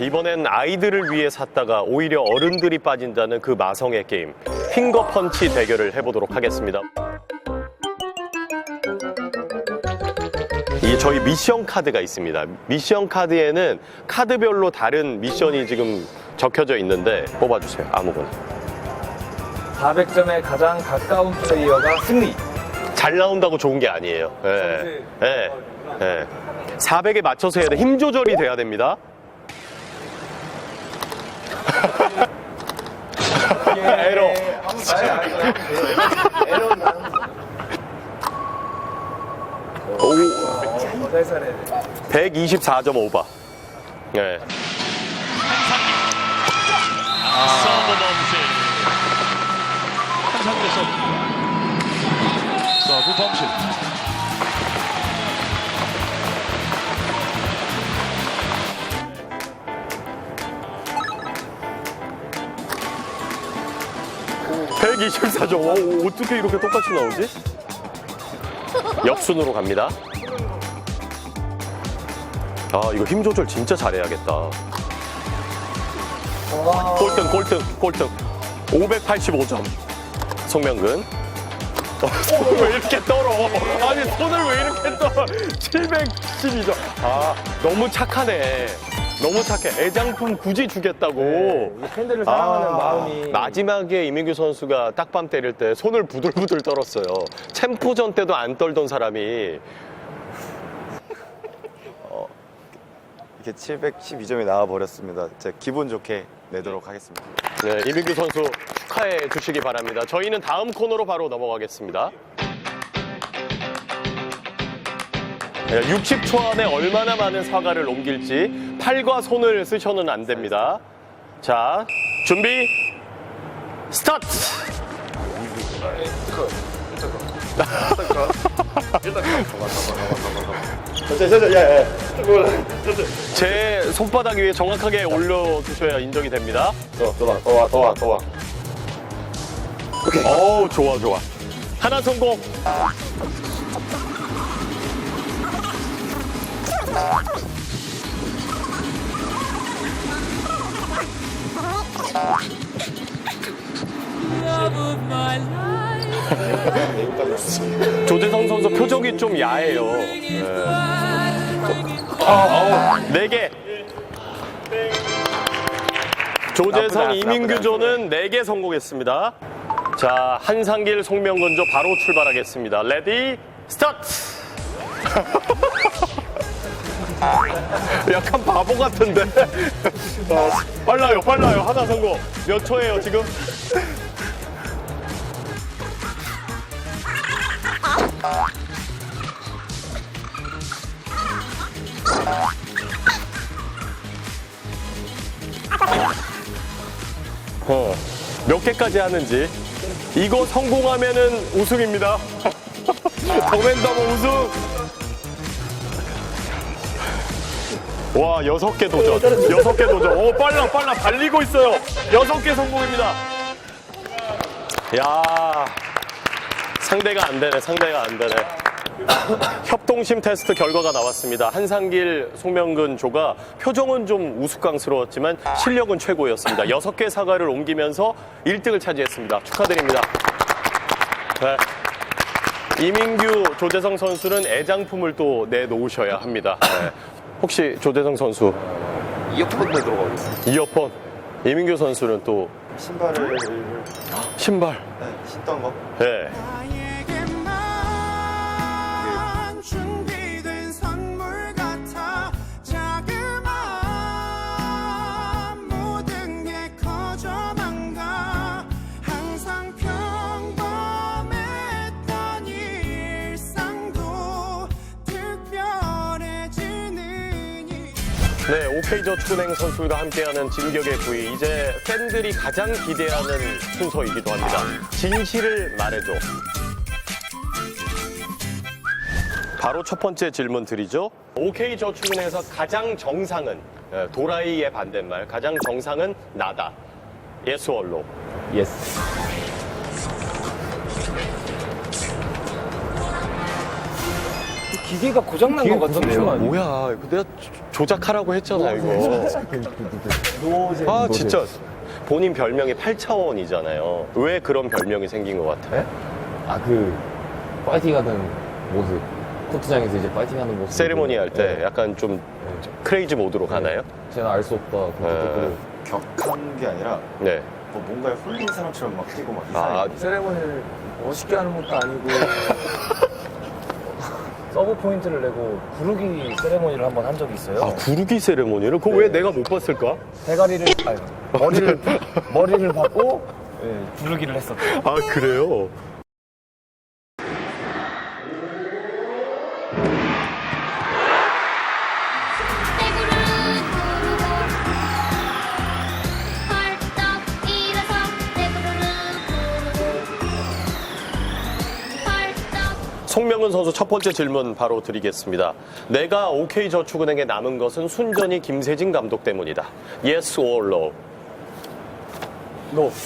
이번엔 아이들을 위해 샀다가 오히려 어른들이 빠진다는 그 마성의 게임 핑거 펀치 대결을 해보도록 하겠습니다. 이 저희 미션 카드가 있습니다. 미션 카드에는 카드별로 다른 미션이 지금 적혀져 있는데 뽑아주세요. 아무거나. 400점에 가장 가까운 플레이어가 승리. 잘 나온다고 좋은 게 아니에요. 예. 예. 예. 400에 맞춰서 해야 돼. 힘 조절이 돼야 됩니다. 에러. 오, 살살해. 124점 오버. 예. 서브 범실 한상대 서브 서브 범실 백 124점. 오, 어떻게 이렇게 똑같이 나오지? 역순으로 갑니다. 아, 이거 힘 조절 진짜 잘해야겠다. 꼴등, 꼴등, 꼴등. 585점. 송명근. 어, 손을 왜 이렇게 떨어? 아니, 손을 왜 이렇게 떨어? 712점. 아, 너무 착하네. 너무 착해. 애장품 굳이 주겠다고. 이 팬들을 사랑하는 아, 마음이 마지막에 이민규 선수가 딱밤 때릴 때 손을 부들부들 떨었어요. 챔프전 때도 안 떨던 사람이 이렇게 712점이 나와 버렸습니다. 제가 기분 좋게 내도록 하겠습니다. 네, 이민규 선수 축하해 주시기 바랍니다. 저희는 다음 코너로 바로 넘어가겠습니다. 60초 안에 얼마나 많은 사과를 옮길지 팔과 손을 쓰셔는 안 됩니다. 자, 준비, 스타트! 제 손바닥 위에 정확하게 올려두셔야 인정이 됩니다. 더와 더와 더와 더와. 어우, 좋아, 좋아. 하나 성공. 좀 야해요. 네. 아, 네 개. 조재성, 않- 이민규조는 네 개 성공했습니다. 자, 한상길, 송명근조 바로 출발하겠습니다. 레디, 스타트! 약간 바보 같은데? 어, 빨라요, 빨라요. 하나 성공. 몇 초예요, 지금? 어, 몇 개까지 하는지. 이거 성공하면은 우승입니다. 더맨더머 우승! 와, 여섯 개 도전. 여섯 개 도전. 오, 빨라, 빨라. 달리고 있어요. 여섯 개 성공입니다. 야 상대가 안 되네, 상대가 안 되네. 협동심 테스트 결과가 나왔습니다. 한상길, 송명근 조가 표정은 좀 우스꽝스러웠지만 실력은 최고였습니다. 여섯 개 사과를 옮기면서 1등을 차지했습니다. 축하드립니다. 네. 이민규, 조재성 선수는 애장품을 또 내놓으셔야 합니다. 네. 혹시 조재성 선수 이어폰 내도록 하겠습니다. 이어폰, 이민규 선수는 또 신발을 신발. 네, 신던 거. 네. 네, OK저축은행 선수들과 함께하는 진격의 구이. 이제 팬들이 가장 기대하는 순서이기도 합니다. 진실을 말해줘. 바로 첫 번째 질문 드리죠. OK저축은행에서 가장 정상은, 예, 도라이의 반대말, 가장 정상은 나다. 예스 원로. 예스. 기계가 고장난 것 같은데요? 뭐야. 이거 내가 조작하라고 했잖아요, 이거. 아, 진짜. 본인 별명이 8차원이잖아요. 왜 그런 별명이 생긴 것 같아요? 아, 그, 파이팅하는 모습. 코트장에서 이제 파이팅하는 모습. 세리머니 할때 네. 약간 좀 크레이지 모드로 가나요? 제가 알 수 없다. 그런 것도 네. 그리고 격한 게 아니라 네. 뭐 뭔가에 홀린 사람처럼 막 뛰고 막 아, 이상해. 세레모니를 멋있게 하는 것도 아니고 서브 포인트를 내고 구르기 세레모니를 한 번 한 적이 있어요. 아, 구르기 세레모니를? 그거 왜 내가 못 봤을까? 대가리를 아니, 머리를 머리를 받고 예, 구르기를 했었죠. 아, 그래요? 송명은 선수 첫 번째 질문 바로 드리겠습니다. 내가 OK저축은행에 남은 것은 순전히 김세진 감독 때문이다. Yes or no? 노.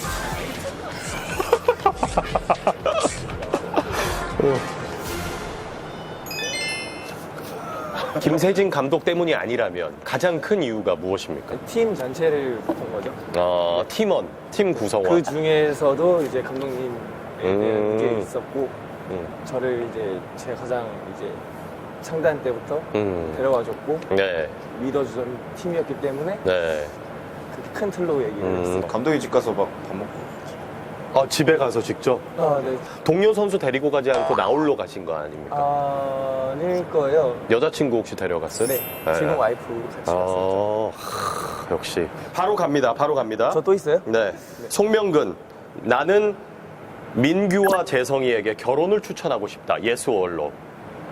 김세진 감독 때문이 아니라면 가장 큰 이유가 무엇입니까? 팀 전체를 봤던 거죠. 어, 팀원, 팀 구성원. 그 중에서도 이제 감독님에 대한 음. 게 있었고 음, 저를 이제 제가 가장 이제 창단 때부터 음. 데려와줬고 네, 믿어주던 팀이었기 때문에 네. 그렇게 큰 틀로 얘기를 음, 했어요. 감독님 집 가서 막 밥 먹고 아, 집에 가서 직접 아, 네. 동료 선수 데리고 가지 않고 나홀로 가신 거 아닙니까? 아닐 거예요. 여자친구 혹시 데려갔어요? 네. 지금 와이프 같이 갔어요. 어, 하, 역시. 바로 갑니다. 바로 갑니다. 저 또 있어요? 네. 송명근, 나는 민규와 재성이에게 결혼을 추천하고 싶다. 예스 월로.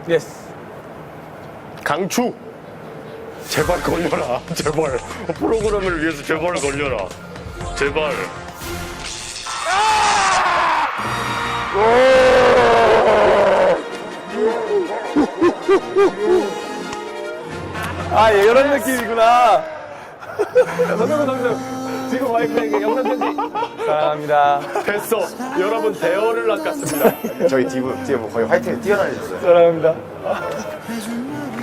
예스. 강추! 제발 걸려라. 제발. 프로그램을 위해서 제발 걸려라. 제발. 아, 예, 이런 느낌이구나. 선생님, 선생님. 지금 와이프에게 영상 편지. 사랑합니다. 됐어. 여러분, 대어를 낚았습니다. 저희 뒤에, 뒤에 뭐 거의 화이팅 뛰어다니셨어요. 사랑합니다.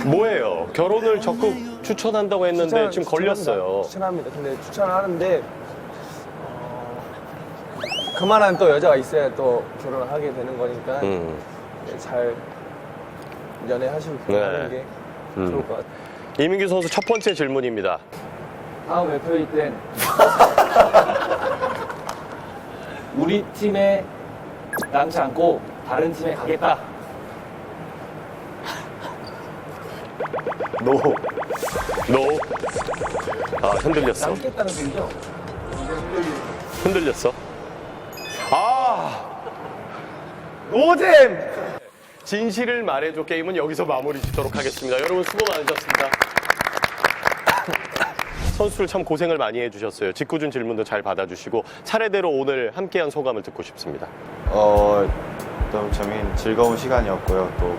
뭐예요? 결혼을 적극 추천한다고 했는데 추천- 지금. 걸렸어요. 추천합니다. 근데 추천을 하는데, 어, 그만한 또 여자가 있어야 또 결혼을 하게 되는 거니까 음. 네, 잘 연애하시고 네. 결혼하는 게 음. 좋을 것 같아요. 이민규 선수 첫 번째 질문입니다. 다음 FA 때 우리 팀에 남지 않고 다른 팀에 가겠다. 노. 너, 아, 흔들렸어. 남겠다는 소리죠? 흔들렸어. 아! 노잼! 진실을 말해줘 게임은 여기서 마무리 짓도록 하겠습니다. 여러분 수고 많으셨습니다. 선수들 참 고생을 많이 해주셨어요. 직구준 질문도 잘 받아주시고 차례대로 오늘 함께한 소감을 듣고 싶습니다. 어, 너무 재미있는 즐거운 시간이었고요. 또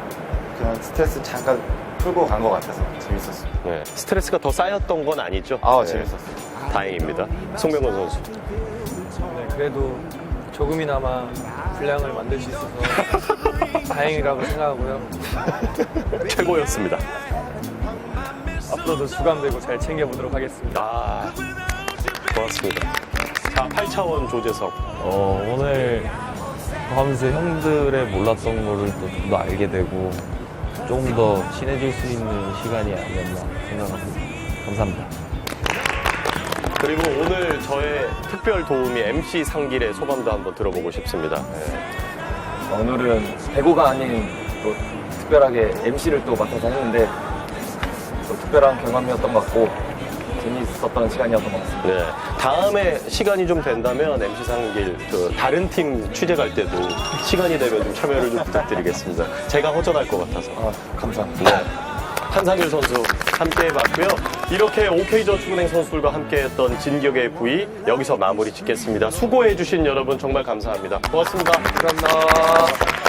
그냥 스트레스 잠깐 풀고 간 것 같아서 재밌었어요. 네, 스트레스가 더 쌓였던 건 아니죠? 아, 네, 재밌었어요. 다행입니다. 송명건 선수. 네, 그래도 조금이나마 분량을 만들 수 있어서 다행이라고 생각하고요. 최고였습니다. 앞으로도 수감되고 잘 챙겨보도록 하겠습니다. 아, 고맙습니다. 자, 8차원 조재석. 어, 오늘 하면서 형들의 몰랐던 거를 또 좀 더 알게 되고 조금 더 친해질 수 있는 시간이 아니었나 생각합니다. 감사합니다. 그리고 오늘 저의 특별 도우미 MC 상길의 소감도 한번 들어보고 싶습니다. 네. 오늘은 배구가 아닌 또 특별하게 MC를 또 맡아서 했는데 또 특별한 경험이었던 것 같고 재미있었던 시간이었던 것 같습니다. 네. 다음에 시간이 좀 된다면 MC 상길 그 다른 팀 취재 갈 때도 시간이 되면 좀 참여를 좀 부탁드리겠습니다. 제가 허전할 것 같아서. 아, 감사합니다. 네. 한상일 선수 함께 해봤고요. 이렇게 OK저축은행 선수들과 함께했던 진격의 부위 여기서 마무리 짓겠습니다. 수고해주신 여러분 정말 감사합니다. 고맙습니다. 감사합니다.